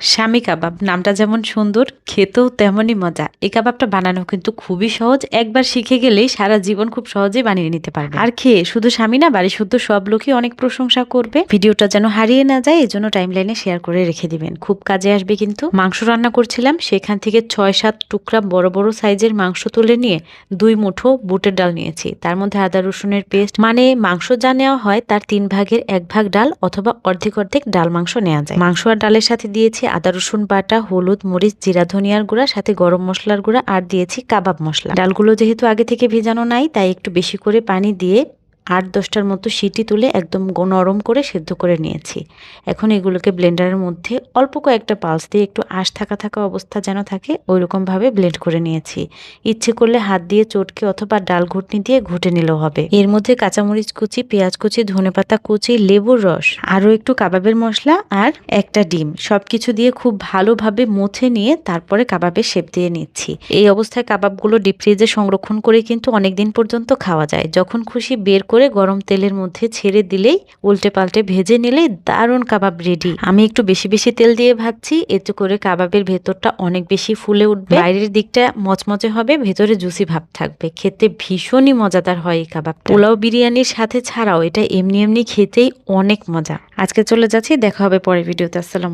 স্বামী কাবাব। নামটা যেমন সুন্দর, খেতেও তেমনই মজা। এই কাবাবটা বানানো কিন্তু খুবই সহজ। একবার শিখে গেলেই সারা জীবন খুব সহজেই বানিয়ে নিতে পারবে। আর খেয়ে শুধু স্বামী না বাড়ি শুদ্ধ সব লোকই অনেক প্রশংসা করবে। ভিডিওটা যেন হারিয়ে না যায় এই জন্য টাইম লাইনে শেয়ার করে রেখে দিবেন। খুব কাজে আসবে কিন্তু। মাংস রান্না করছিলাম, সেখান থেকে ছয় সাত টুকরা বড় বড় সাইজের মাংস তুলে নিয়ে দুই মুঠো বুটের ডাল নিয়েছি। তার মধ্যে আদা, রসুনের পেস্ট। মানে মাংস যা নেওয়া হয়, তার তিন ভাগের এক ভাগ ডাল অথবা অর্ধেক অর্ধেক ডাল মাংস নেওয়া যায়। মাংস আর ডালের সাথে দিয়েছি আদা, রসুন বাটা, হলুদ, মরিচ, জিরা, ধনিয়ার গুঁড়া, সাথে গরম মশলার গুঁড়া, আর দিয়েছি কাবাব মশলা। ডালগুলো যেহেতু আগে থেকে ভেজানো নাই, তাই একটু বেশি করে পানি দিয়ে আট দশটার মতো সিটি তুলে একদম নরম করে সেদ্ধ করে নিয়েছি। এখন এগুলোকে ব্লেন্ডারের মধ্যে অল্প কয়েকটা পালস দিয়ে একটু আঁশ থাকা থাকা অবস্থা যেন থাকে ওই রকমভাবে ব্লেন্ড করে নিয়েছি। ইচ্ছে করলে হাত দিয়ে চটকে অথবা ডাল ঘুটনি দিয়ে ঘুটে নিলেও হবে। এর মধ্যে কাঁচামরিচ কুচি, পেঁয়াজ কুচি, ধনেপাতা কুচি, লেবুর রস, আরও একটু কাবাবের মশলা আর একটা ডিম। সব কিছু দিয়ে খুব ভালোভাবে মুছে নিয়ে তারপরে কাবাবের শেপ দিয়ে নিচ্ছি। এই অবস্থায় কাবাবগুলো ডিপ ফ্রিজে সংরক্ষণ করে কিন্তু অনেক দিন পর্যন্ত খাওয়া যায়। যখন খুশি বের করে গরম তেলের মধ্যে ছেড়ে দিলেই উল্টে পাল্টে ভেজে নিলেই দারুণ কাবাব রেডি আমি একটু বেশি বেশি তেল দিয়ে ভাজছি, এতে করে কাবাবের ভেতরটা অনেক বেশি ফুলে উঠবে। বাইরের দিকটা মচমচে হবে, ভেতরে জুসি ভাব থাকবে। খেতে ভীষণই মজাদার হয় এই কাবাব পোলাও বিরিয়ানির সাথে ছাড়াও এটা এমনি এমনি খেতেই অনেক মজা। আজকে চলে যাচ্ছি, দেখা হবে পরের ভিডিওতে আসসালাম